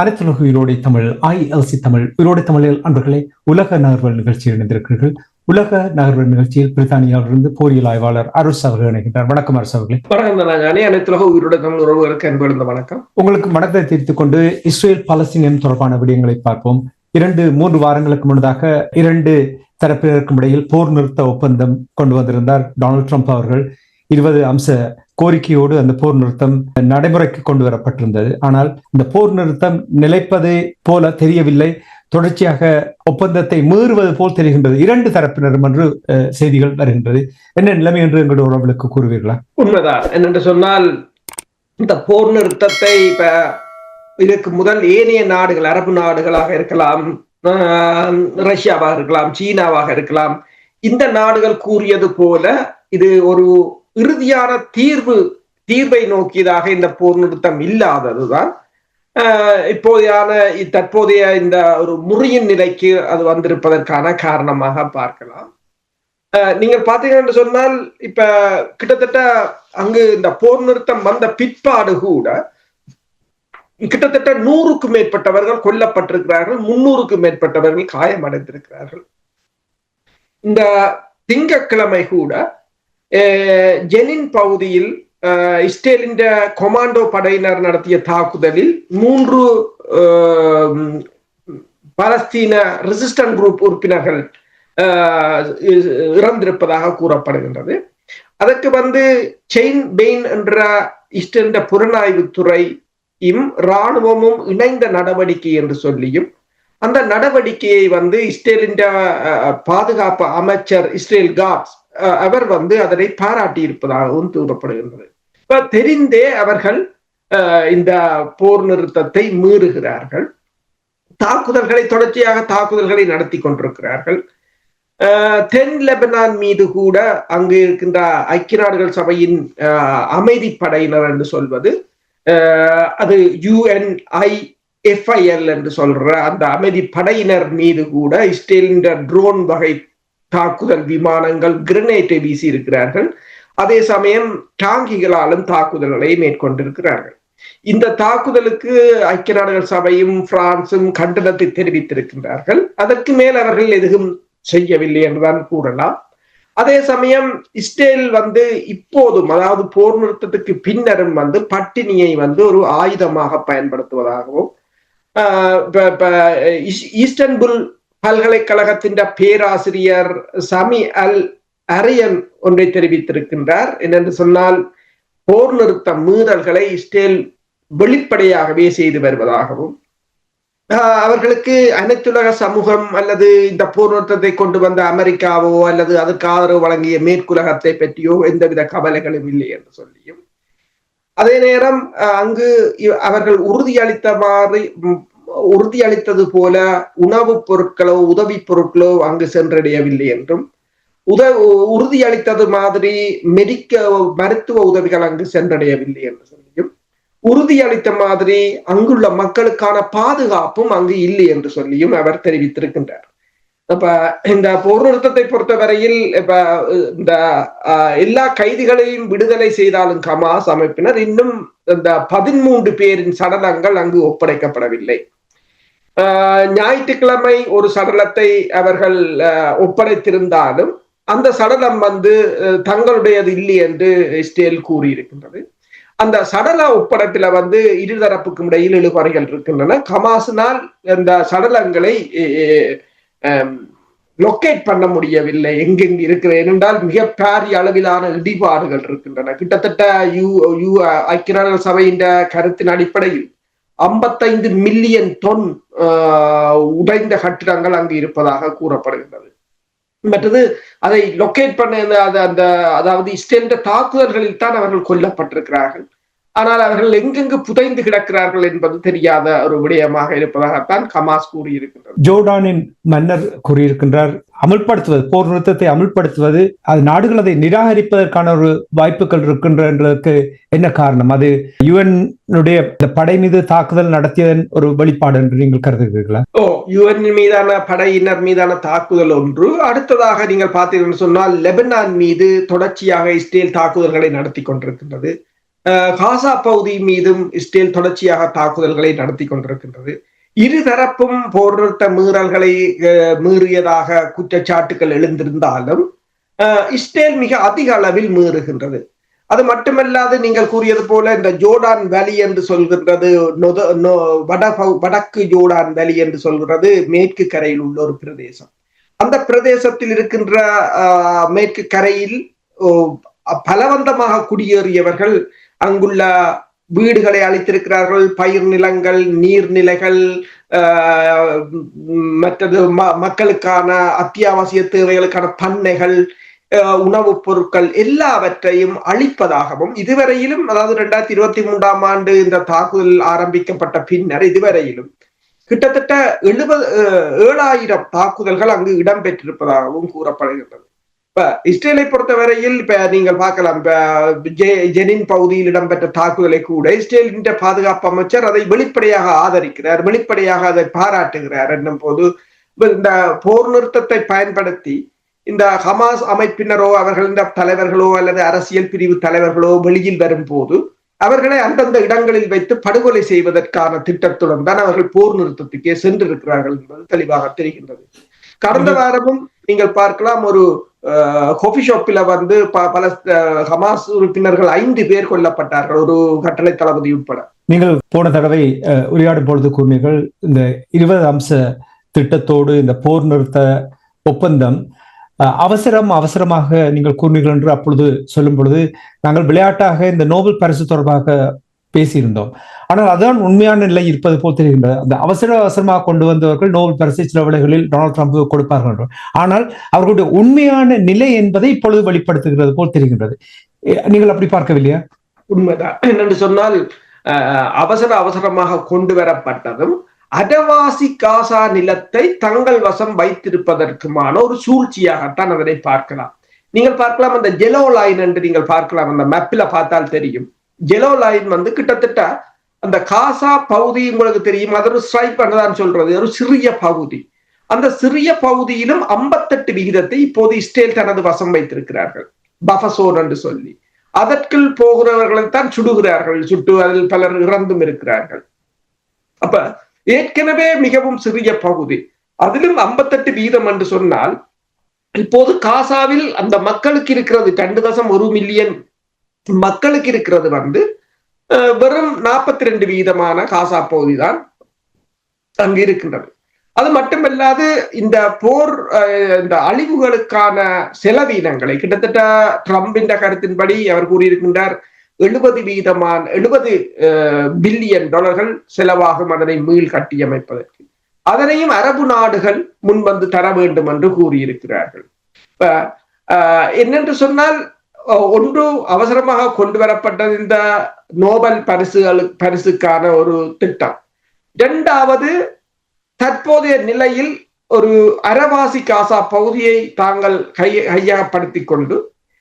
அனைத்துலக உயிரோடை தமிழ் ஐஎல்சி தமிழ் உயிரோடை தமிழில் அன்பர்களே உலக நகர்வல் நிகழ்ச்சியில் இணைந்திருக்கிறீர்கள். உலக நகர்வல் நிகழ்ச்சியில் பிரித்தானியாவிலிருந்து போரியல் ஆய்வாளர் அரசு அவர்கள் இணைகின்றார். வணக்கம் அரசு அவர்களே வணக்கம் அனைத்துலக உயிரோட தமிழ் உறவுகளுக்கு அன்பு வணக்கம். உங்களுக்கு மனதை தீர்த்துக் கொண்டு இஸ்ரேல் பாலஸ்தீனியம் தொடர்பான விடயங்களை பார்ப்போம். இரண்டு மூன்று வாரங்களுக்கு முன்னதாக இரண்டு தரப்பினருக்கும் இடையில் போர் நிறுத்த ஒப்பந்தம் கொண்டு வந்திருந்தார் டொனால்ட் ட்ரம்ப் அவர்கள். இருபது அம்ச கோரிக்கையோடு அந்த போர் நிறுத்தம் நடைமுறைக்கு கொண்டு வரப்பட்டிருந்தது ஆனால் இந்த போர் நிறுத்தம் நிலைப்பது போல தெரியவில்லை. தொடர்ச்சியாக ஒப்பந்தத்தை மீறுவது போல் தெரிகின்றது. இரண்டு தரப்பினரும் என்று அஹ், செய்திகள் வருகின்றது. என்ன நிலைமை என்று எங்களுடைய உறவுகளுக்கு கூறுவீர்களா? உண்மைதான். என்னென்று சொன்னால் இந்த போர் நிறுத்தத்தை இப்ப இதுக்கு முதல் ஏனைய நாடுகள் அரபு நாடுகளாக இருக்கலாம் ரஷ்யாவாக இருக்கலாம் சீனாவாக இருக்கலாம். இந்த நாடுகள் கூறியது போல இது ஒரு இறுதியான தீர்வு தீர்வை நோக்கியதாக இந்த போர் நிறுத்தம் இல்லாததுதான். ஆஹ், இப்போதையான தற்போதைய இந்த ஒரு முறியின் நிலைக்கு அது வந்திருப்பதற்கான காரணமாக பார்க்கலாம். ஆஹ், நீங்கள் பார்த்தீங்கன்னு சொன்னால் இப்ப கிட்டத்தட்ட அங்கு இந்த போர் நிறுத்தம் வந்த பிற்பாடு கூட கிட்டத்தட்ட நூறுக்கும் மேற்பட்டவர்கள் கொல்லப்பட்டிருக்கிறார்கள் முன்னூறுக்கும் மேற்பட்டவர்கள் காயமடைந்திருக்கிறார்கள். இந்த திங்கக்கிழமை கூட ஜெனின் பகுதியில் இஸ்ரேலின் கொமாண்டோ படையினர் நடத்திய தாக்குதலில் மூன்று ரெசிஸ்டன்ட் குரூப் உறுப்பினர்கள் இறந்திருப்பதாக கூறப்படுகின்றது அதற்கு வந்து செயின் பெயின் என்ற இஸ்ரேலின் புலனாய்வுத்துறையும் இராணுவமும் இணைந்த நடவடிக்கை என்று சொல்லியும் அந்த நடவடிக்கையை வந்து இஸ்ரேலின் பாதுகாப்பு அமைச்சர் இஸ்ரேல் காட்ஸ் அவர் வந்து அதனை பாராட்டி இருப்பதாகவும் கூறப்படுகின்றது. இப்ப தெரிந்தே அவர்கள் இந்த போர் நிறுத்தத்தை மீறுகிறார்கள். தாக்குதல்களை தொடர்ச்சியாக தாக்குதல்களை நடத்தி கொண்டிருக்கிறார்கள். தென் லெபனான் மீது கூட அங்கு இருக்கின்ற ஐக்கிய நாடுகள் சபையின் அமைதி படையினர் என்று சொல்வது அது யுஎன்ஐ எஃப்ஐஎல் என்று சொல்ற அந்த அமைதி படையினர் மீது கூட இஸ்ரேலின் ட்ரோன் வகை தாக்குதல் விமானங்கள் கிரனேட்டை வீசி இருக்கிறார்கள். அதே சமயம் டாங்கிகளாலும் தாக்குதல்களை மேற்கொண்டிருக்கிறார்கள். இந்த தாக்குதலுக்கு ஐக்கிய நாடுகள் சபையும் பிரான்சும் கண்டனத்தை தெரிவித்திருக்கின்றார்கள். அதற்கு மேல் அவர்கள் எதுவும் செய்யவில்லை என்றுதான் கூறலாம். அதே சமயம் இஸ்ரேல் வந்து இப்போதும் அதாவது போர் நிறுத்தத்துக்கு பின்னரும் வந்து பட்டினியை வந்து ஒரு ஆயுதமாக பயன்படுத்துவதாகவும் ஆஹ் ஈஸ்டன்புல் பல்கலைக்கழகத்தின் பேராசிரியர் சமி அல் அரியன் ஒன்றை தெரிவித்திருக்கின்றார். என்னென்று சொன்னால் போர் நிறுத்த மீறல்களை இஸ்ரேல் வெளிப்படையாகவே செய்து வருவதாகவும் ஆஹ் அவர்களுக்கு அனைத்துலக சமூகம் அல்லது இந்த போர் நிறுத்தத்தை கொண்டு வந்த அமெரிக்காவோ அல்லது அதற்கு ஆதரவு வழங்கிய மேற்குலகத்தை பற்றியோ எந்தவித கவலைகளும் இல்லை என்று சொல்லியும் அதே நேரம் அஹ், அங்கு அவர்கள் உறுதியளித்த மாதிரி உறுதியளித்தது போல உணவுப் பொருட்களோ உதவி பொருட்களோ அங்கு சென்றடையவில்லை என்றும் உத உறுதியளித்தது மாதிரி மெடிக்க மருத்துவ உதவிகள் அங்கு சென்றடையவில்லை என்று சொல்லியும் உறுதியளித்த மாதிரி அங்குள்ள மக்களுக்கான பாதுகாப்பும் அங்கு இல்லை என்று சொல்லியும் அவர் தெரிவித்திருக்கின்றார். அப்ப இந்த போர் நிறுத்தத்தை பொறுத்தவரையில் இப்ப இந்த எல்லா கைதிகளையும் விடுதலை செய்தாலும் கமாஸ் அமைப்பினர் இன்னும் இந்த பதிமூன்று பேரின் சடலங்கள் அங்கு ஒப்படைக்கப்படவில்லை. ஞாயிற்றுக்கிழமை ஒரு சடலத்தை அவர்கள் அஹ், ஒப்படைத்திருந்தாலும் அந்த சடலம் வந்து தங்களுடையது இல்லை என்று இஸ்ரேல் கூறியிருக்கின்றது. அந்த சடல ஒப்படத்துல வந்து இருதரப்புக்கும் இடையில் இழுபறைகள் இருக்கின்றன. கமாசினால் அந்த சடலங்களை லொக்கேட் பண்ண முடியவில்லை. எங்கெங்கு இருக்கிற ஏனென்றால் மிக பாரிய அளவிலான இடிபாடுகள் இருக்கின்றன. கிட்டத்தட்ட யூ யூ ஐக்கிய நாடுகள் சபையின் கருத்தின் அடிப்படையில் ஐம்பத்தைந்து மில்லியன் தொன் ஆஹ், உடைந்த கட்டிடங்கள் அங்கு இருப்பதாக கூறப்படுகின்றது. மற்றது அதை லொக்கேட் பண்ண அந்த- அந்த அதாவது இஸ்ரேலின் தாக்குதல்களில் தான் அவர்கள் கொல்லப்பட்டிருக்கிறார்கள். ஆனால் அவர்கள் எங்கெங்கு புதைந்து கிடக்கிறார்கள் என்பது தெரியாத ஒரு விடயமாக இருப்பதாகத்தான் கமாஸ் கூறியிருக்கின்றது. ஜோர்டானின் மன்னர் கூறியிருக்கின்றார் அமல்படுத்துவது போர் நிறுத்தத்தை அமல்படுத்துவது அது நாடுகள் அதை நிராகரிப்பதற்கான ஒரு வாய்ப்புகள் இருக்கின்றதற்கு என்ன காரணம்? அது யுஎன்னுடைய படை மீது தாக்குதல் நடத்தியதன் ஒரு வெளிப்பாடு என்று நீங்கள் கருதுகிறீர்களா? ஓ யுஎன் மீதான படையினர் மீதான தாக்குதல் ஒன்று அடுத்ததாக நீங்கள் பார்த்தீங்கன்னு சொன்னால் லெபனான் மீது தொடர்ச்சியாக இஸ்ரேல் தாக்குதல்களை நடத்தி கொண்டிருக்கின்றது. காசா பகுதி மீதும் இஸ்ரேல் தொடர்ச்சியாக தாக்குதல்களை நடத்தி கொண்டிருக்கின்றது. இருதரப்பும் போர் நிறுத்த மீறல்களை மீறியதாக குற்றச்சாட்டுகள் எழுந்திருந்தாலும் இஸ்ரேல் மிக அதிக அளவில் மீறுகின்றது. அது மட்டுமல்லாது நீங்கள் கூறியது போல இந்த ஜோர்டான் வேலி என்று சொல்கின்றது நொத- நொ- வட வடக்கு ஜோர்டான் வேலி என்று சொல்கிறது மேற்கு கரையில் உள்ள ஒரு பிரதேசம். அந்த பிரதேசத்தில் இருக்கின்ற ஆஹ், மேற்கு கரையில் ஓ, பலவந்தமாக குடியேறியவர்கள் அங்குள்ள வீடுகளை அளித்திருக்கிறார்கள் பயிர் நிலங்கள் நீர்நிலைகள் ஆஹ், மற்றது ம- மக்களுக்கான அத்தியாவசிய தேவைகளுக்கான பண்ணைகள் அஹ் உணவுப் பொருட்கள் எல்லாவற்றையும் அழிப்பதாகவும் இதுவரையிலும் அதாவது ரெண்டாயிரத்தி இருபத்தி மூன்றாம் ஆண்டு இந்த தாக்குதல் ஆரம்பிக்கப்பட்ட பின்னர் இதுவரையிலும் கிட்டத்தட்ட எழுபது ஏழாயிரம் தாக்குதல்கள் அங்கு இடம்பெற்றிருப்பதாகவும் கூறப்படுகின்றது. இப்ப இஸ்ரேலை பொறுத்தவரையில் இப்ப நீங்கள் பார்க்கலாம் இப்ப ஜெனின் பகுதியில் இடம்பெற்ற தாக்குதலை கூட இஸ்ரேலின் பாதுகாப்பு அமைச்சர் அதை வெளிப்படையாக ஆதரிக்கிறார் வெளிப்படையாக அதை பாராட்டுகிறார் என்னும் போது இந்த போர் நிறுத்தத்தை பயன்படுத்தி இந்த ஹமாஸ் அமைப்பினரோ அவர்களின் தலைவர்களோ அல்லது அரசியல் பிரிவு தலைவர்களோ வெளியில் வரும்போது அவர்களை அந்தந்த இடங்களில் வைத்து படுகொலை செய்வதற்கான திட்டத்துடன் தான் அவர்கள் போர் நிறுத்தத்துக்கே சென்றிருக்கிறார்கள் என்பது தெளிவாக தெரிகின்றது. கடந்த வாரமும் நீங்கள் பார்க்கலாம் ஒரு காஃபி ஷாப்பில் வந்து ப- பல ஹமாஸ் உறுப்பினர்கள் ஐந்து பேர் கொல்லப்பட்டார்கள் ஒரு கட்டளை தளபதி உட்பட. நீங்கள் போன தடவை அஹ், உரையாடும் பொழுது கூறினீர்கள் இந்த இருபது அம்ச திட்டத்தோடு இந்த போர் நிறுத்த ஒப்பந்தம் அவசரம் அவசரமாக நீங்கள் கூறினீர்கள் என்று அப்பொழுது சொல்லும் பொழுது நாங்கள் விளையாட்டாக இந்த நோபல் பரிசு தொடர்பாக பேசியிருந்தோம். ஆனால் அதுதான் உண்மையான நிலை இருப்பது போல் தெரிகின்றது. அந்த அவசர அவசரமாக கொண்டு வந்தவர்கள் நோபல் பரிசு சில விலைகளில் டொனால்ட் ட்ரம்ப் கொடுப்பார்கள் ஆனால் அவர்களுடைய உண்மையான நிலை என்பதை இப்பொழுது வெளிப்படுத்துகிறது போல் தெரிகின்றது. நீங்கள் அப்படி பார்க்கவில்லையா? உண்மைதான். என்னென்று சொன்னால் அவசர அவசரமாக கொண்டு வரப்பட்டதும் அடவாசி காசா நிலத்தை தங்கள் வசம் வைத்திருப்பதற்குமான ஒரு சூழ்ச்சியாகத்தான் அதனை பார்க்கலாம். நீங்கள் பார்க்கலாம் அந்த ஜெலோ லைன் என்று நீங்கள் பார்க்கலாம். அந்த மேப்பில் பார்த்தால் தெரியும். ஜெலோ லைன் வந்து கிட்டத்தட்ட அந்த காசா பகுதி உங்களுக்கு தெரியும்? அது ஒரு ஸ்ட்ரைப் தான் சொல்றது. ஒரு சிறிய பகுதி. அந்த சிறிய பகுதியிலும் ஐம்பத்தெட்டு விகிதத்தை இப்போது இஸ்ரேல் தனது வசம் வைத்திருக்கிறார்கள். பஃபசோன் என்று சொல்லி. அதற்குள் போகிறவர்களை தான் சுடுகிறார்கள். சுட்டு அதில் பலர் இறந்தும் இருக்கிறார்கள். அப்ப ஏற்கனவே மிகவும் சிறிய பகுதி. அதிலும் ஐம்பத்தெட்டு வீதம் என்று சொன்னால் இப்போது காசாவில் அந்த மக்களுக்கு இருக்கிறது. ரெண்டு தசம் ஒரு மில்லியன் மக்களுக்கு இருக்கிறது வந்து அஹ், வெறும் நாற்பத்தி ரெண்டு வீதமான காசா பகுதி தான் அங்கு இருக்கின்றது அது மட்டுமல்லாது இந்த போர் அஹ், இந்த அழிவுகளுக்கான செலவீனங்களை கிட்டத்தட்ட ட்ரம்பின் கருத்தின்படி அவர் கூறியிருக்கின்றார் எழுபது வீதமான எழுபது பில்லியன் டாலர்கள் செலவாகும் அதனை மீள் கட்டியமைப்பதற்கு அதனையும் அரபு நாடுகள் முன்வந்து தர வேண்டும் என்று கூறியிருக்கிறார்கள். இப்ப என்னென்று சொன்னால் ஒன்று அவசரமாக கொண்டு வரப்பட்டது இந்த நோபல் பரிசுகள் பரிசுக்கான ஒரு திட்டம். இரண்டாவது தற்போதைய நிலையில் ஒரு அரவாசி காசா பகுதியை தாங்கள் கை கையகப்படுத்திக் கொண்டு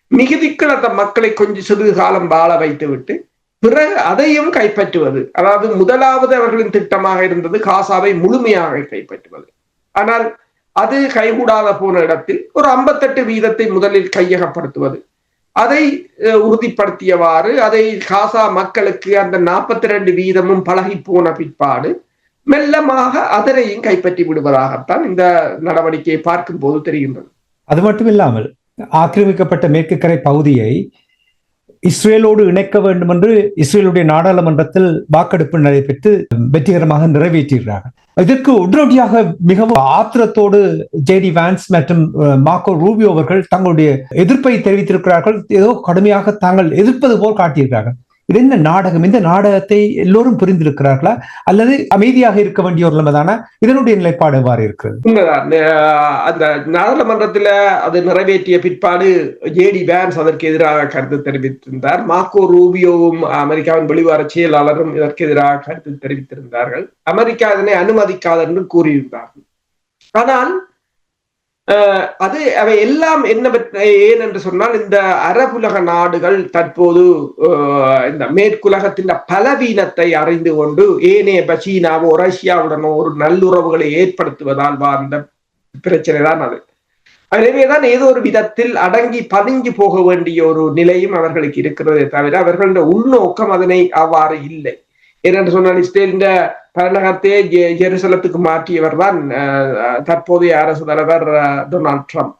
மிகுதிக்குள் அந்த மக்களை கொஞ்சம் சிறிது காலம் வாழ வைத்துவிட்டு பிறகு அதையும் கைப்பற்றுவது. அதாவது முதலாவது அவர்களின் திட்டமாக இருந்தது காசாவை முழுமையாக கைப்பற்றுவது. ஆனால் அது கைகூடாத போன இடத்தில் ஒரு ஐம்பத்தெட்டு வீதத்தை முதலில் கையகப்படுத்துவது. அதை அஹ், உறுதிப்படுத்தியவாறு அதை காசா மக்களுக்கு அந்த நாற்பத்தி ரெண்டு வீதமும் பழகி போன பிற்பாடு மெல்லமாக அதனையும் கைப்பற்றி விடுவதாகத்தான் இந்த நடவடிக்கையை பார்க்கும் போது தெரிகின்றது. அது மட்டும் இல்லாமல் ஆக்கிரமிக்கப்பட்ட மேற்கு கரை பகுதியை இஸ்ரேலோடு இணைக்க வேண்டும் என்று இஸ்ரேலுடைய நாடாளுமன்றத்தில் வாக்கெடுப்பு நடைபெற்று வெற்றிகரமாக நிறைவேற்றியிருக்கிறார்கள். இதற்கு உடனடியாக மிகவும் ஆத்திரத்தோடு ஜேடி வான்ஸ் மற்றும் மாக்கோ மார்க்கோ ரூபியோ அவர்கள் தங்களுடைய எதிர்ப்பை தெரிவித்திருக்கிறார்கள். ஏதோ கடுமையாக தாங்கள் எதிர்ப்பது போல் காட்டியிருக்கிறார்கள். இது என்ன நாடகம்? இந்த நாடகத்தை எல்லோரும் புரிந்திருக்கிறார்களா? அல்லது அமைதியாக இருக்க வேண்டிய ஒரு நிலைமைதானா இதனுடைய நிலைப்பாடு எவ்வாறு இருக்கிறது? உண்மைதான். அந்த நாடாளுமன்றத்துல அது நிறைவேற்றிய பிற்பாடு ஜேடி வேன்ஸ் அதற்கு எதிராக கருத்து தெரிவித்திருந்தார். மார்க்கோ ரூபியோவும் அமெரிக்காவின் வெளிவார செயலாளரும் இதற்கு எதிராக கருத்து தெரிவித்திருந்தார்கள். அமெரிக்கா இதனை அனுமதிக்காது என்று கூறியிருந்தார்கள். ஆனால் அது அவை எல்லாம் என்ன ஏன் என்று சொன்னால் இந்த அரபுலக நாடுகள் தற்போது இந்த மேற்குலகத்தின் பலவீனத்தை அறிந்து கொண்டு ஏனைய பசீனாவோ சீனாவோ ரஷ்யாவுடனோ ஒரு நல்லுறவுகளை ஏற்படுத்துவதால் வாழ்ந்த பிரச்சனை தான் அது. எனவேதான் ஏதோ ஒரு விதத்தில் அடங்கி பதுங்கி போக வேண்டிய ஒரு நிலையும் அவர்களுக்கு இருக்கிறதே தவிர அவர்களுடைய உள்நோக்கம் அதனை அவ்வாறு இல்லை. ஏனென்று சொன்னால் இஸ்ரேலின் தலைநகரத்தை ஜெருசலத்துக்கு மாற்றியவர் தான் தற்போதைய அரசு தலைவர் டொனால்ட் ட்ரம்ப்.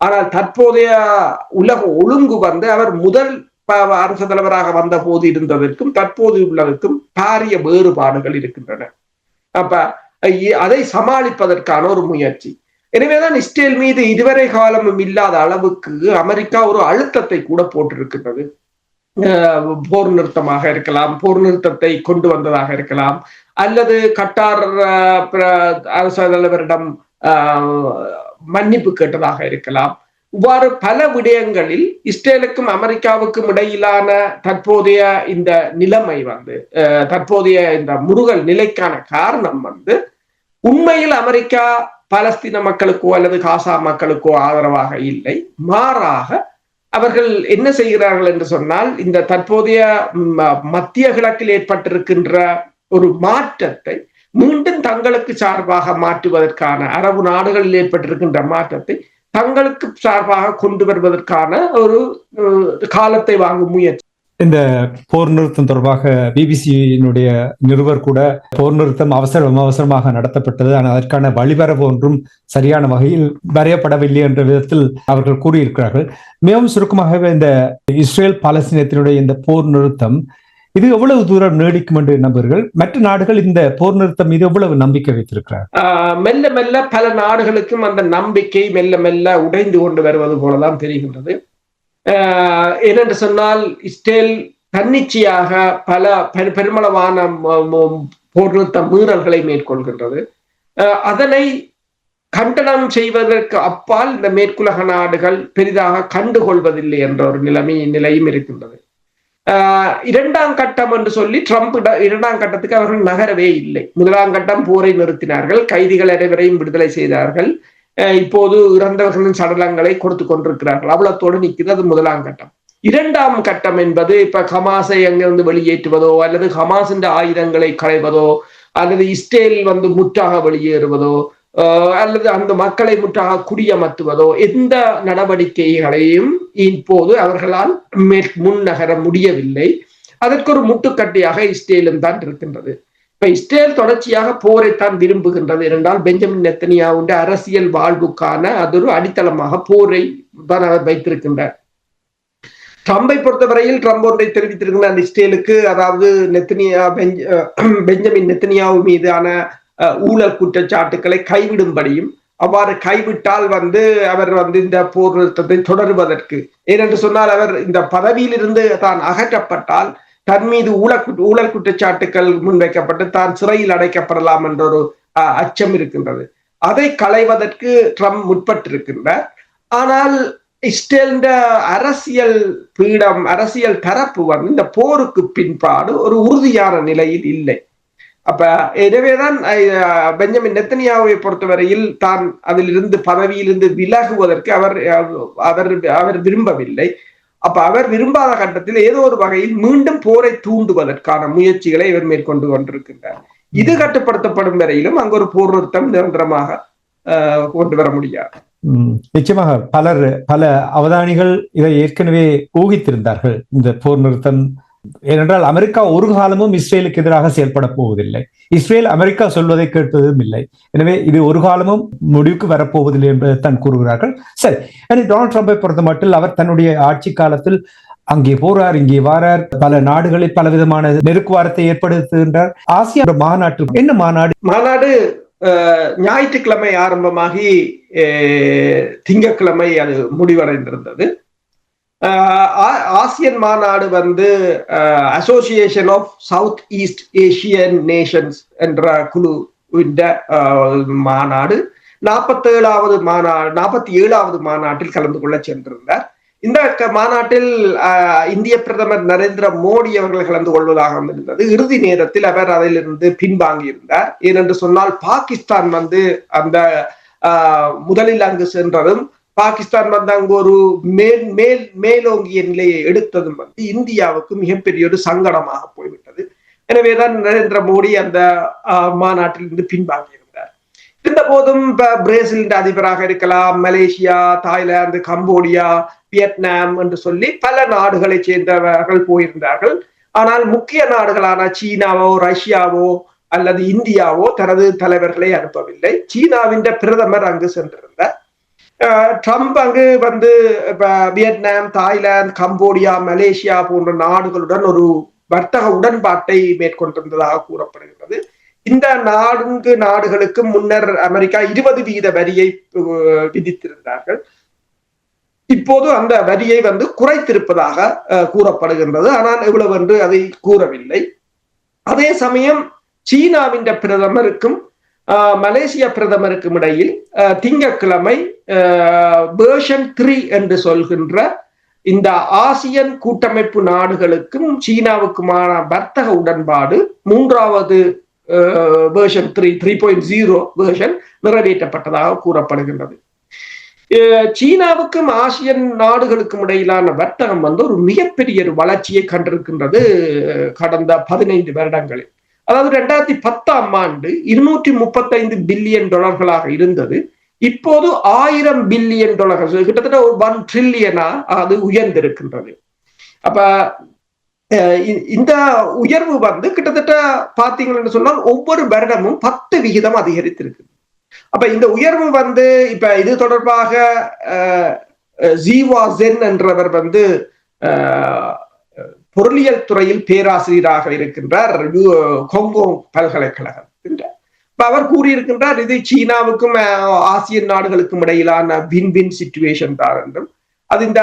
ஆனால் தற்போதைய உலக ஒழுங்கு வந்து அவர் முதல் அரசு தலைவராக வந்த போது இருந்ததற்கும் தற்போது உள்ளதற்கும் பாரிய வேறுபாடுகள் இருக்கின்றன. அப்ப அதை சமாளிப்பதற்கான ஒரு முயற்சி. எனவேதான் இஸ்ரேல் மீது இதுவரை காலமும் இல்லாத அளவுக்கு அமெரிக்கா ஒரு அழுத்தத்தை கூட போட்டிருக்கின்றது. போர் நிறுத்தமாக இருக்கலாம் போர் நிறுத்தத்தை கொண்டு வந்ததாக இருக்கலாம். அல்லது கட்டார் அரசு தலைவரிடம் மன்னிப்பு கேட்டதாக இருக்கலாம். இவ்வாறு பல விடயங்களில் இஸ்ரேலுக்கும் அமெரிக்காவுக்கும் இடையிலான தற்போதைய இந்த நிலைமை வந்து தற்போதைய இந்த முருகல் நிலைக்கான காரணம் வந்து உண்மையில் அமெரிக்கா பலஸ்தீன மக்களுக்கோ அல்லது காசா மக்களுக்கோ ஆதரவாக இல்லை. மாறாக அவர்கள் என்ன செய்கிறார்கள் என்று சொன்னால் இந்த தற்போதைய மத்திய கிழக்கில் ஏற்பட்டிருக்கின்ற ஒரு மாற்றத்தை மீண்டும் தங்களுக்கு சார்பாக மாற்றுவதற்கான அரபு நாடுகளில் ஏற்பட்டிருக்கின்ற மாற்றத்தை தங்களுக்கு சார்பாக கொண்டு வருவதற்கான ஒரு காலத்தை வாங்கும் முயற்சி. இந்த போர் நிறுத்தம் தொடர்பாக பிபிசியினுடைய நிருபர் கூட போர் நிறுத்தம் அவசரம் அவசரமாக நடத்தப்பட்டது. ஆனால் அதற்கான வழிவரவு ஒன்றும் சரியான வகையில் வரையப்படவில்லை என்ற விதத்தில் அவர்கள் கூறியிருக்கிறார்கள். மிகவும் சுருக்கமாகவே இந்த இஸ்ரேல் பாலஸ்தீனத்தினுடைய இந்த போர் நிறுத்தம் இது எவ்வளவு தூரம் நீடிக்கும் என்று நம்புகிறீர்கள்? மற்ற நாடுகள் இந்த போர் நிறுத்தம் மீது எவ்வளவு நம்பிக்கை வைத்திருக்கிறார் ஆஹ் மெல்ல மெல்ல பல நாடுகளுக்கும் அந்த நம்பிக்கை மெல்ல மெல்ல உடைந்து கொண்டு வருவது போலதான் தெரிகின்றது. ஏனென்று சொன்னால் இஸ்ரேல் தன்னிச்சையாக பல பெரு- பெருமளவான ம- போர் நிறுத்த மீறல்களை மேற்கொள்கின்றது. அதனை கண்டனம் செய்வதற்கு அப்பால் இந்த மேற்குலக நாடுகள் பெரிதாக கண்டுகொள்வதில்லை என்ற ஒரு நிலைமை நிலையும் இருக்கின்றது. ஆஹ் இரண்டாம் கட்டம் என்று சொல்லி ட்ரம்ப் இரண்டாம் கட்டத்துக்கு அவர்கள் நகரவே இல்லை. முதலாம் கட்டம் போரை நிறுத்தினார்கள். கைதிகள் அனைவரையும் விடுதலை செய்தார்கள். இப்போது இறந்தவர்களின் சடலங்களை கொடுத்து கொண்டிருக்கிறார்கள். அவ்வளத்தோடு நிற்கிறது. அது முதலாம் கட்டம். இரண்டாம் கட்டம் என்பது இப்ப ஹமாஸை அங்கிருந்து வெளியேற்றுவதோ அல்லது ஹமாஸின் ஆயுதங்களை களைவதோ அல்லது இஸ்ரேல் வந்து முற்றாக வெளியேறுவதோ அல்லது அந்த மக்களை முற்றாக குடியமர்த்துவதோ எந்த நடவடிக்கைகளையும் இப்போது அவர்களால் மேற் முன்னகர முடியவில்லை. அதற்கு ஒரு முட்டுக்கட்டையாக இஸ்ரேலும் தான் இருக்கின்றது. இப்ப இஸ்ரேல் தொடர்ச்சியாக போரைத்தான் விரும்புகின்றது என்றால் பெஞ்சமின் நெத்தனியாவுடைய அரசியல் வாழ்வுக்கான அது ஒரு அடித்தளமாக போரை வைத்திருக்கின்றார். ட்ரம்பை பொறுத்தவரையில் ட்ரம்ப் ஒன்றை தெரிவித்திருக்கின்ற அந்த இஸ்ரேலுக்கு. அதாவது நெத்தனியா பெஞ்சமின் நெத்தனியாவு மீதான ஊழல் குற்றச்சாட்டுக்களை கைவிடும்படியும் அவ்வாறு கைவிட்டால் வந்து அவர் வந்து இந்த போர் நிறுத்தத்தை தொடருவதற்கு. ஏனென்று சொன்னால் அவர் இந்த பதவியிலிருந்து தான் அகற்றப்பட்டால் தன் மீது ஊழல் ஊழல் குற்றச்சாட்டுக்கள் முன்வைக்கப்பட்டு தான் சிறையில் அடைக்கப்படலாம் என்ற ஒரு அஹ், அச்சம் இருக்கின்றது. அதை களைவதற்கு ட்ரம்ப் முற்பட்டிருக்கின்றார். ஆனால் இஸ்ரேலின் அரசியல் பீடம் அரசியல் தரப்பு வந்து இந்த போருக்கு பின்பாடு ஒரு உறுதியான நிலையில் இல்லை. அப்ப எனவேதான் பெஞ்சமின் நெத்தனியாவை பொறுத்தவரையில் தான் அதிலிருந்து பதவியிலிருந்து விலகுவதற்கு அவர் அவர் அவர் விரும்பவில்லை. அப்ப அவர் விரும்பாத கட்டத்தில் ஏதோ ஒரு வகையில் மீண்டும் போரை தூண்டுவதற்கான முயற்சிகளை இவர் மேற்கொண்டு கொண்டிருக்கின்றார் இது கட்டுப்படுத்தப்படும் வரையிலும் அங்கு ஒரு போர் நிறுத்தம் நிரந்தரமாக கொண்டு வர முடியாது. நிச்சயமாக பலர் பல அவதானிகள் இதை ஏற்கனவே ஊகித்திருந்தார்கள். இந்த போர் நிறுத்தம் ஏனென்றால் அமெரிக்கா ஒரு காலமும் இஸ்ரேலுக்கு எதிராக செயல்பட போவதில்லை. இஸ்ரேல் அமெரிக்கா சொல்வதை கேட்பதும் இல்லை. எனவே இது ஒரு காலமும் முடிவுக்கு வரப்போவதில்லை என்று தான் கூறுகிறார்கள். சரி டொனால்ட் ட்ரம்பை பொறுத்த மட்டும் அவர் தன்னுடைய ஆட்சி காலத்தில் அங்கே போறார் இங்கே வாரார் பல நாடுகளில் பலவிதமான நெருக்குவாரத்தை ஏற்படுத்துகின்றார். ஆசிய மாநாட்டு என்ன மாநாடு? மாநாடு ஞாயிற்றுக்கிழமை ஆரம்பமாகி திங்கக்கிழமை அது முடிவடைந்திருந்தது. ஆசியன் மாநாடு வந்து association of south east Asian nations என்ற குழு மாநாடு நாற்பத்தி ஏழாவது மாநாடு நாற்பத்தி ஏழாவது மாநாட்டில் கலந்து கொள்ள சென்றிருந்தார். இந்த மாநாட்டில் இந்திய பிரதமர் நரேந்திர மோடி அவர்கள் கலந்து கொள்வதாக இருந்தது. இறுதி நேரத்தில் அவர் அதிலிருந்து பின்வாங்கி இருந்தார் ஏனென்று சொன்னால் பாகிஸ்தான் வந்து அந்த முதலில் அங்கு சென்றதும் பாகிஸ்தான் வந்து அங்கு ஒரு மேல் மேல் மேலோங்கிய நிலையை எடுத்ததும் வந்து இந்தியாவுக்கு மிகப்பெரிய ஒரு சங்கடமாக போய்விட்டது. எனவேதான் நரேந்திர மோடி அந்த மாநாட்டிலிருந்து பின்வாங்கி இருந்தார் இருந்த போதும் பிரேசில் அதிபராக இருக்கலாம் மலேசியா தாய்லாந்து கம்போடியா வியட்நாம் என்று சொல்லி பல நாடுகளை சேர்ந்தவர்கள் போயிருந்தார்கள். ஆனால் முக்கிய நாடுகளான சீனாவோ ரஷ்யாவோ அல்லது இந்தியாவோ தனது தலைவர்களை அனுப்பவில்லை. சீனாவின் பிரதமர் அங்கு சென்றிருந்தார். ட்ரம்ப் அங்கு வந்து வியட்நாம் தாய்லாந்து கம்போடியா மலேசியா போன்ற நாடுகளுடன் ஒரு வர்த்தக உடன்பாட்டை மேற்கொண்டிருந்ததாக கூறப்படுகிறது இந்த நான்கு நாடுகளுக்கு முன்னர் அமெரிக்கா இருபது வீத வரியை விதித்திருந்தார்கள். இப்போது அந்த வரியை வந்து குறைத்திருப்பதாக கூறப்படுகின்றது. ஆனால் எவ்வளவு என்று அதை கூறவில்லை. அதே சமயம் சீனாவின் பிரதமருக்கும் மலேசிய பிரதமருக்கும் இடையில் திங்கக்கிழமை வேர்ஷன் த்ரீ என்று சொல்கின்ற இந்த ஆசியன் கூட்டமைப்பு நாடுகளுக்கும் சீனாவுக்குமான வர்த்தக உடன்பாடு மூன்றாவது version three three point zero version நிறைவேற்றப்பட்டதாக கூறப்படுகின்றது. சீனாவுக்கும் ஆசியன் நாடுகளுக்கும் இடையிலான வர்த்தகம் வந்து ஒரு மிகப்பெரிய ஒரு வளர்ச்சியை கண்டிருக்கின்றது கடந்த பதினைந்து வருடங்களில். அதாவது ரெண்டாயிரத்தி பத்தாம் ஆண்டு இருநூற்றி முப்பத்தைந்து பில்லியன் டாலர்களாக இருந்தது. இப்போது ஆயிரம் பில்லியன் டாலர்கள் கிட்டத்தட்ட ஒரு ஒன் ட்ரில்லியனா அது உயர்ந்திருக்கின்றது. அப்ப இந்த உயர்வு வந்து கிட்டத்தட்ட பாத்தீங்கன்னு சொன்னால் ஒவ்வொரு வருடமும் பத்து விகிதம் அதிகரித்திருக்கு அப்ப இந்த உயர்வு வந்து இப்ப இது தொடர்பாக ஜீவா ஜென் என்றவர் வந்து பொருளியல் துறையில் பேராசிரியராக இருக்கின்றார் கொங்கோங் பல்கலைக்கழகம். அவர் கூறியிருக்கின்றார் இது சீனாவுக்கும் ஆசிய நாடுகளுக்கும் இடையிலான வின் வின் சிச்சுவேஷன் தான் என்றும். அது இந்த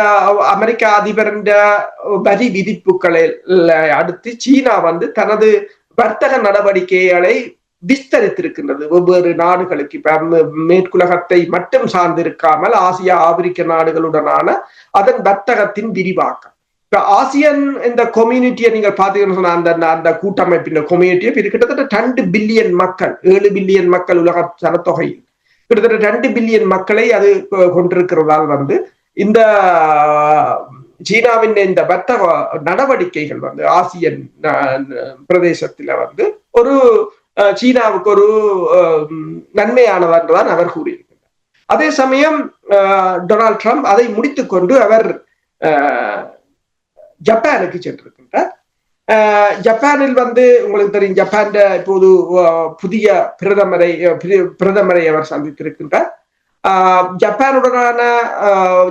அமெரிக்க அதிபரின் வரி விதிப்புகளை அடுத்து சீனா வந்து தனது வர்த்தக நடவடிக்கைகளை விஸ்தரித்திருக்கின்றது. வெவ்வேறு நாடுகளுக்கு இப்ப மேற்குலகத்தை மட்டும் சார்ந்திருக்காமல் ஆசியா ஆப்பிரிக்க நாடுகளுடனான அதன் வர்த்தகத்தின் விரிவாக்கம். இப்ப ஆசியன் இந்த கொம்யூனிட்டியை நீங்க பாத்தீங்கன்னு சொன்னா அந்த அந்த கூட்டமைப்பின் கொம்யூனிட்டியை இது கிட்டத்தட்ட ரெண்டு பில்லியன் மக்கள் ஏழு பில்லியன் மக்கள் உலக சனத்தொகையில் கிட்டத்தட்ட ரெண்டு பில்லியன் மக்களை அது கொண்டிருக்கிறதால் வந்து இந்த சீனாவின் இந்த வர்த்தக நடவடிக்கைகள் வந்து ஆசியன் பிரதேசத்துல வந்து ஒரு சீனாவுக்கு ஒரு நன்மையானது என்றுதான் அவர் கூறியிருக்கிறார். அதே சமயம் டொனால்ட் ட்ரம்ப் அதை முடித்துக்கொண்டு அவர் ஜப்பானுக்கு சென்றிருக்கின்றார். ஜப்பானில் வந்து உங்களுக்கு தெரியும் ஜப்பான் இப்போது புதிய பிரதமரை பிரதமரை அவர் சந்தித்திருக்கின்றார். ஜப்பானுடனான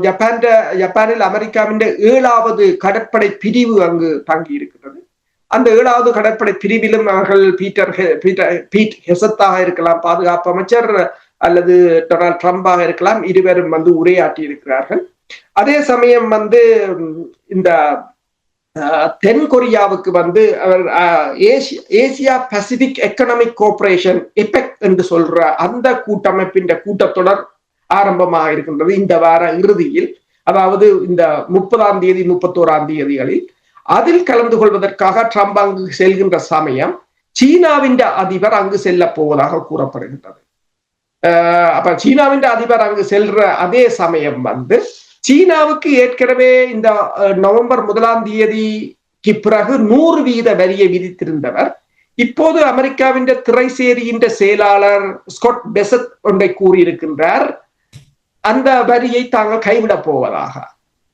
ஜப்பான் ஜப்பானில் அமெரிக்காவின் ஏழாவது கடற்படை பிரிவு அங்கு தங்கி இருக்கின்றது அந்த ஏழாவது கடற்படை பிரிவிலும் அவர்கள் பீட்டர் பீட்டர் பீட் ஹெசத்தாக இருக்கலாம் பாதுகாப்பு அமைச்சர் அல்லது டொனால்ட் ட்ரம்பாக இருக்கலாம் இருவரும் வந்து உரையாற்றி இருக்கிறார்கள் அதே சமயம் வந்து இந்த தென் கொரியாவுக்கு வந்து அவர் Asia Pacific economic cooperation APEC என்று சொல்ற அந்த கூட்டமைப்பின் கூட்டத்தொடர் ஆரம்பமாக இருக்கின்றது இந்த வார இறுதியில். அதாவது இந்த முப்பதாம் தேதி முப்பத்தோராம் தேதிகளில். அதில் கலந்து கொள்வதற்காக ட்ரம்ப் அங்கு செல்கின்ற சமயம் சீனாவின் அதிபர் அங்கு செல்ல போவதாக கூறப்படுகின்றது. அப்ப சீனாவின் அதிபர் அங்கு செல்ற அதே சமயம் வந்து சீனாவுக்கு ஏற்கனவே இந்த நவம்பர் முதலாம் தேதிக்கு பிறகு நூறு வீத வரியை விதித்திருந்தவர். இப்போது அமெரிக்காவின் திரைசேரியின் செயலாளர் ஸ்கொட் பெசத் ஒன்றை கூறியிருக்கின்றார். அந்த வரியை தாங்கள் கைவிடப் போவதாக.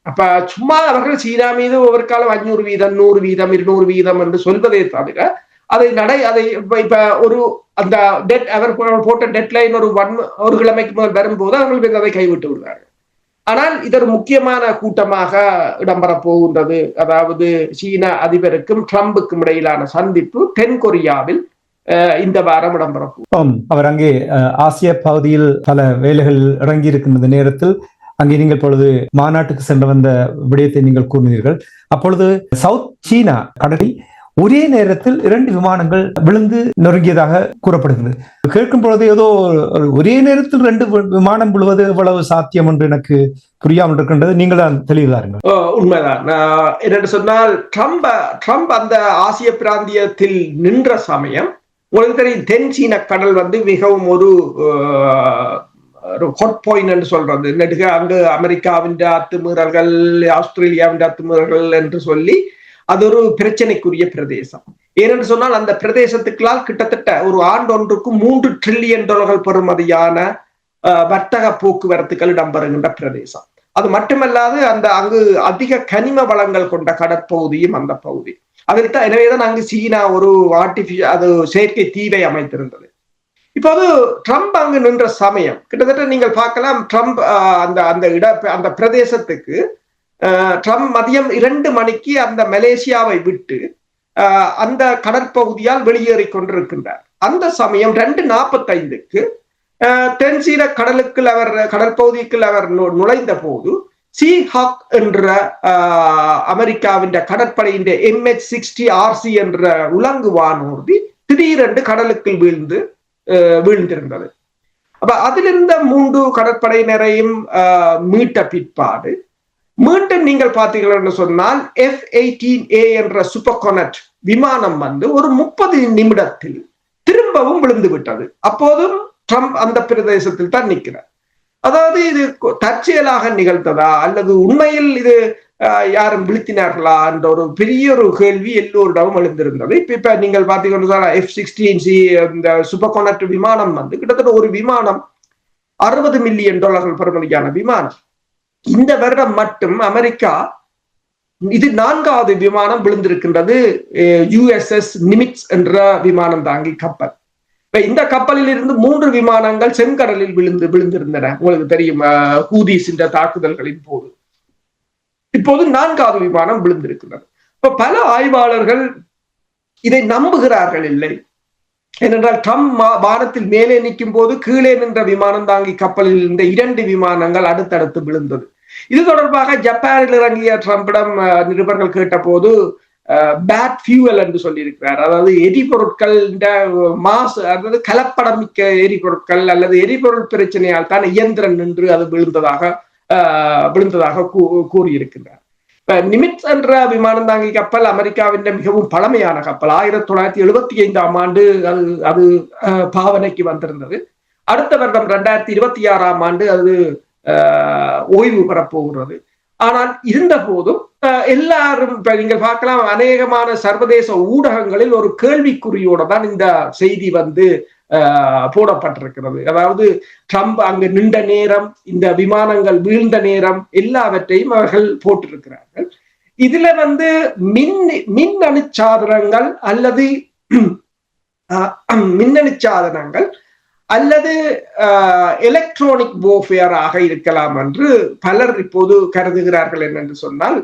அப்ப சும்மா அவர்கள் சீனா மீது ஒவ்வொரு காலம் அஞ்சூறு வீதம் நூறு வீதம் இருநூறு வீதம் என்று சொல்வதை தவிர அதை நடை அதை இப்ப இப்ப ஒரு அந்த டெட் அவர் போட்ட டெட்லைன் ஒரு ஒன் ஒரு கிழமைக்கு முதல் வரும்போது அவர்கள் அதை கைவிட்டு விடுவார்கள். ஆனால் இது முக்கியமான கூட்டமாக இடம்பெறப் போகின்றது அதாவது சீன அதிபருக்கும் ட்ரம்புக்கும் இடையிலான சந்திப்பு தென்கொரியாவில் இந்த வாரம் இடம்பெறப் போகுது. அவர் அங்கே ஆசிய பகுதியில் பல வேலைகள் இறங்கி இருக்கின்ற நேரத்தில் அங்கே நீங்கள் பொழுது மாநாட்டுக்கு சென்று வந்த விடயத்தை நீங்கள் கூறினீர்கள் அப்பொழுது சவுத் சீனா கடலில் ஒரே நேரத்தில் இரண்டு விமானங்கள் விழுந்து நொறுங்கியதாக கூறப்படுகிறது. கேட்கும் பொழுது ஏதோ ஒரே நேரத்தில் ரெண்டு விமானம் விழுவது எவ்வளவு சாத்தியம் என்று எனக்கு புரியாமல் இருக்கின்றது. நீங்கள் தான் தெளிவுதாருங்க உண்மைதான். என்னென்று சொன்னால் ட்ரம்ப் ட்ரம்ப் அந்த ஆசிய பிராந்தியத்தில் நின்ற சமயம் உங்களுக்கு தெரியும் தென் சீன கடல் வந்து மிகவும் ஒரு ஹாட் பாயிண்ட் என்று சொல்றது. நெடுக அங்கு அமெரிக்காவின் அத்துமீறல்கள் ஆஸ்திரேலியாவின் அத்துமீறல்கள் என்று சொல்லி அது ஒரு பிரச்சனைக்குரிய பிரதேசம். ஏனென்று சொன்னால் அந்த பிரதேசத்துக்களால் கிட்டத்தட்ட ஒரு ஆண்டு ஒன்றுக்கு மூன்று ட்ரில்லியன் டாலர்கள் பெறுமதியான அஹ், வர்த்தக போக்குவரத்துகள் இடம்பெறுகின்ற பிரதேசம். அது மட்டுமல்லாது அந்த அங்கு அதிக கனிம வளங்கள் கொண்ட கடற்பகுதியும் அந்த பகுதி. அதில் தான் எனவேதான் அங்கு சீனா ஒரு ஆர்டிபிஷியல் அது செயற்கை தீவை அமைத்திருந்தது. இப்போது ட்ரம்ப் அங்கு நின்ற சமயம். கிட்டத்தட்ட நீங்கள் பார்க்கலாம் ட்ரம்ப் அந்த அந்த இட அந்த பிரதேசத்துக்கு ட்ரம்ப் மதியம் இரண்டு மணிக்கு அந்த மலேசியாவை விட்டு ஆஹ், அந்த கடற்பகுதியால் வெளியேறி கொண்டிருக்கின்றார். அந்த சமயம் ரெண்டு நாற்பத்தைந்துக்கு தென்சீன கடலுக்குள் அவர் கடற்பகுதிக்குள் அவர் நுழைந்த போது சி ஹாக் என்ற ஆஹ், அமெரிக்காவின் கடற்படையின் எம்ஹெச் சிக்ஸ்டி ஆர்சி என்ற உலங்கு வானூர்தி திடீரென்று கடலுக்குள் வீழ்ந்து ஆஹ், வீழ்ந்திருந்தது. அப்ப அதிலிருந்த மூன்று கடற்படையினரையும் ஆஹ், மீட்ட பிற்பாடு மீண்டும் நீங்கள் பார்த்தீர்கள் என்று சொன்னால் எஃப் எயிட்டீன் ஏ என்ற சூப்பர்கோனட் விமானம் வந்து ஒரு முப்பது நிமிடத்தில் திரும்பவும் விழுந்து விட்டது. அப்போதும் ட்ரம்ப் அந்த பிரதேசத்தில் தான் நிற்கிறார். அதாவது இது தற்செயலாக நிகழ்ந்ததா? அல்லது உண்மையில் இது யாரும் விழுத்தினார்களா? என்ற ஒரு பெரிய ஒரு கேள்வி எல்லோரிடமும் எழுந்திருந்தது இப்ப இப்ப நீங்கள் பார்த்தீங்கன்னா எஃப் சிக்ஸ்டீன் சி இந்த சூப்பர்கோனட் விமானம் வந்து கிட்டத்தட்ட ஒரு விமானம் அறுபது மில்லியன் டாலர்கள் பெறுமதியான விமானம். இந்த வருடம் மட்டும் அமெரிக்கா இது நான்காவது விமானம் விழுந்திருக்கின்றது யுஎஸ்எஸ் நிமிட்ஸ் என்ற விமானம் தாங்கி கப்பல். இப்ப இந்த கப்பலில் இருந்து மூன்று விமானங்கள் செங்கடலில் விழுந்து விழுந்திருந்தன. உங்களுக்கு தெரியும் ஹூதிஸ் இந்த தாக்குதல்களின் போது. இப்போது நான்காவது விமானம் விழுந்திருக்கிறது இப்ப பல ஆய்வாளர்கள் இதை நம்புகிறார்கள் இல்லை. ஏனென்றால் ட்ரம்ப் மா- வானத்தில் மேலே நிற்கும் போது கீழே நின்ற விமானம் தாங்கி கப்பலில் இருந்த இரண்டு விமானங்கள் அடுத்தடுத்து விழுந்தது. இது தொடர்பாக ஜப்பானில் இறங்கிய ட்ரம்பிடம் நிருபர்கள் கேட்டபோது பேட் ஃபியூவல் என்று சொல்லியிருக்கிறார். அதாவது எரிபொருட்கள் மாசு அதாவது கலப்படமிக்க எரிபொருட்கள் அல்லது எரிபொருள் பிரச்சனையால் தான் இயந்திரம் நின்று அது விழுந்ததாக விழுந்ததாக கூ- இப்ப நிமிட்ஸ் என்ற விமானம் தாங்கி கப்பல் அமெரிக்காவின் மிகவும் பழமையான கப்பல். ஆயிரத்தி தொள்ளாயிரத்தி எழுபத்தி ஐந்தாம் ஆண்டு அது அது அஹ், பாவனைக்கு வந்திருந்தது. அடுத்த வருடம் ரெண்டாயிரத்தி இருபத்தி ஆறாம் ஆண்டு அது ஓய்வு பெறப்போகிறது. ஆனால் இருந்த போதும் அஹ், எல்லாரும் இப்ப நீங்க பார்க்கலாம் அநேகமான சர்வதேச ஊடகங்களில் ஒரு கேள்விக்குறியோட தான் இந்த செய்தி வந்து போடப்பட்டிருக்கிறது. அதாவது ட்ரம்ப் அங்கு நின்ற நேரம் இந்த விமானங்கள் வீழ்ந்த நேரம் எல்லாவற்றையும் அவர்கள் போட்டிருக்கிறார்கள். இதுல வந்து மின் மின்னணு சாதனங்கள் அல்லது மின்னணு சாதனங்கள் அல்லது எலக்ட்ரானிக் warfare ஆக இருக்கலாம் என்று பலர் இப்போது கருதுகிறார்கள் என்னென்று சொன்னால்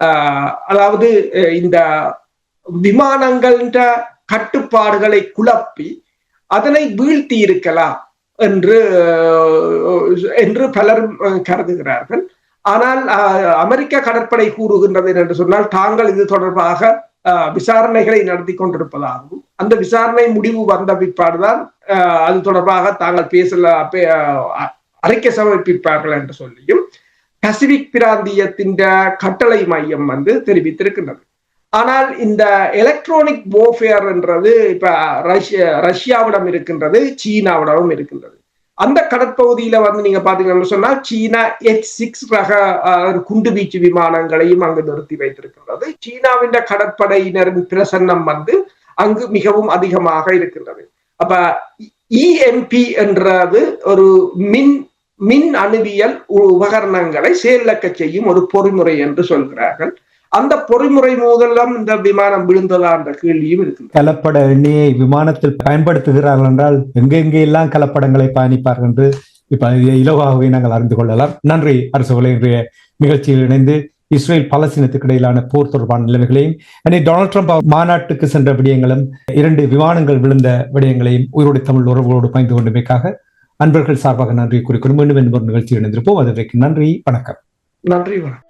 ஆஹ், அதாவது இந்த விமானங்கள்ன்ற கட்டுப்பாடுகளை குழப்பி அதனை வீழ்த்தி இருக்கலாம் என்று என்று பலரும் அஹ், கருதுகிறார்கள். ஆனால் அமெரிக்க கடற்படை கூறுகின்றது என்று சொன்னால் தாங்கள் இது தொடர்பாக விசாரணைகளை நடத்தி கொண்டிருப்பதாகவும் அந்த விசாரணை முடிவு வந்த பிற்பாடுதான் அது தொடர்பாக தாங்கள் பேசல அறிக்கை சமர்ப்பிப்பார்கள் என்று சொல்லியும் பசிபிக் பிராந்தியத்தின் கட்டளை மையம் வந்து தெரிவித்திருக்கின்றது. ஆனால் இந்த எலக்ட்ரானிக் warfare என்றது இப்ப ரஷ்ய ரஷ்யாவிடம் இருக்கின்றது சீனாவிடமும் இருக்கின்றது. அந்த கடற்பகுதியில வந்து நீங்க பாத்தீங்கன்னு சொன்னா சீனா எச் சிக்ஸ் ரக குண்டு குண்டுவீச்சு விமானங்களையும் அங்கு நிறுத்தி வைத்திருக்கின்றது. சீனாவின் கடற்படையினரின் பிரசன்னம் வந்து அங்கு மிகவும் அதிகமாக இருக்கின்றது. அப்ப இஎம்பி என்றது ஒரு மின் மின் அணுவியல் உ- உபகரணங்களை செயலக்க செய்யும் ஒரு பொறிமுறை என்று சொல்கிறார்கள். அந்த பொறிமுறை மூலம் இந்த விமானம் விழுந்ததா என்ற கேள்வியும் இருக்கு கலப்பட எண்ணெயை விமானத்தில் பயன்படுத்துகிறார்கள் என்றால் எங்கெங்கே எல்லாம் கலப்படங்களை பயணிப்பார்கள் என்று இப்ப இலவாகவே நாங்கள் அறிந்து கொள்ளலாம். நன்றி அரசு இன்றைய நிகழ்ச்சியில் இணைந்து இஸ்ரேல் பாலஸ்தீனத்துக்கு இடையிலான போர் தொடர்பான நிலைமைகளையும் அன்னை டொனால்ட் ட்ரம்ப் மாநாட்டுக்கு சென்ற விடயங்களும் இரண்டு விமானங்கள் விழுந்த விடயங்களையும் உயிரோடு தமிழ் உறவுகளோடு பகிர்ந்து கொண்டமைக்காக அன்பர்கள் சார்பாக நன்றி கூறிக்கொண்டு மீண்டும் இன்னொரு நிகழ்ச்சியில் இணைந்திருப்போம். அதுவரைக்கும் நன்றி வணக்கம். நன்றி வணக்கம்.